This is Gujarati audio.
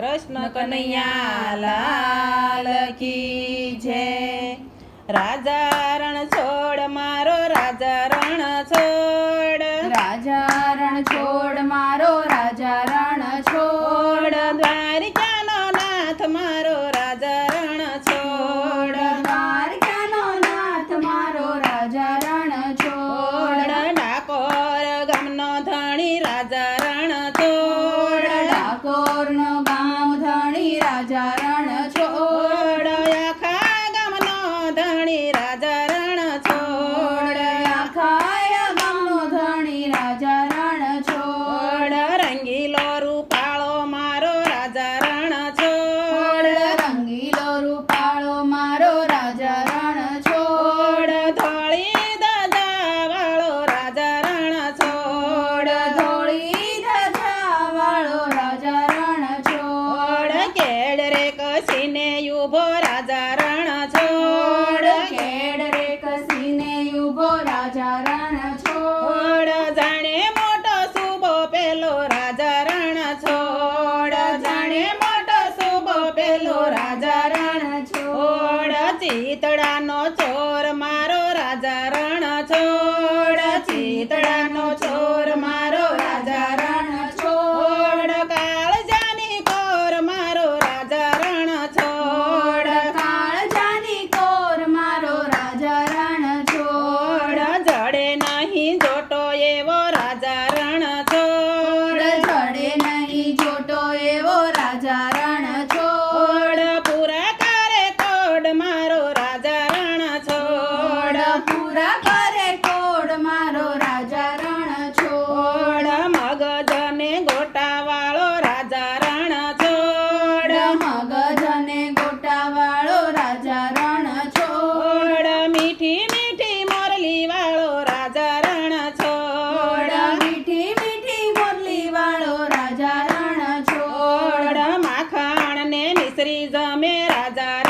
કૃષ્ણ કનૈયા લાલ કી જય. રાજા રણ છોડ મારો રાજા રણ છોડ. રાજા રણ છોડ મારો રાજા રણ છોડ. દ્વારિકાનો નાથ મારો રાજા રણ છોડ. દ્વારકાનો નાથ મારો રાજા રણ છોડ. ડાકોર ગામનો ધણી રાજા રણ છોડ. ડાકોરનો રાજા રણ છોડ આખા ગામનો ધણી રાજા રણ છોડ આખાય ગામનો ધણી રાજા રણ છોડ રંગીલો રૂપાળો મારો રાજા રણ છોડ રંગીલો રૂપાળો મારો રાજા રણ છોડ. છોડ ધોળી દાદા વાળો રાજા રણ છોડ ધોળી ધજા વાળો રાજા રણ કેડ રે કસીને ઊભો રાજા રણ છોડ કેડ રે કસીને ઊભો રાજા રણ છોડ છોડ જાણે મોટો સુબો પેલો રાજા રણ છોડ જાણે મોટો સુબો પેલો રાજા રણ છોડ ચિતડાનો ચોર મારો રાજા રણ છોડ ચિતડાનો ચોર મારો રાજા રણ છોડ કાળજાની કોર મારો રાજા રણ છોડ કાળજાની કોર મારો રાજા રણ છોડ છોડ જડે નહીં જોટો એવો રાજા રણ છોડ જડે નહીં જોટો એવો રાજા રણ છોડ પૂરા કરે તોડ મારો રાજા રણ છોડ પૂરા আদা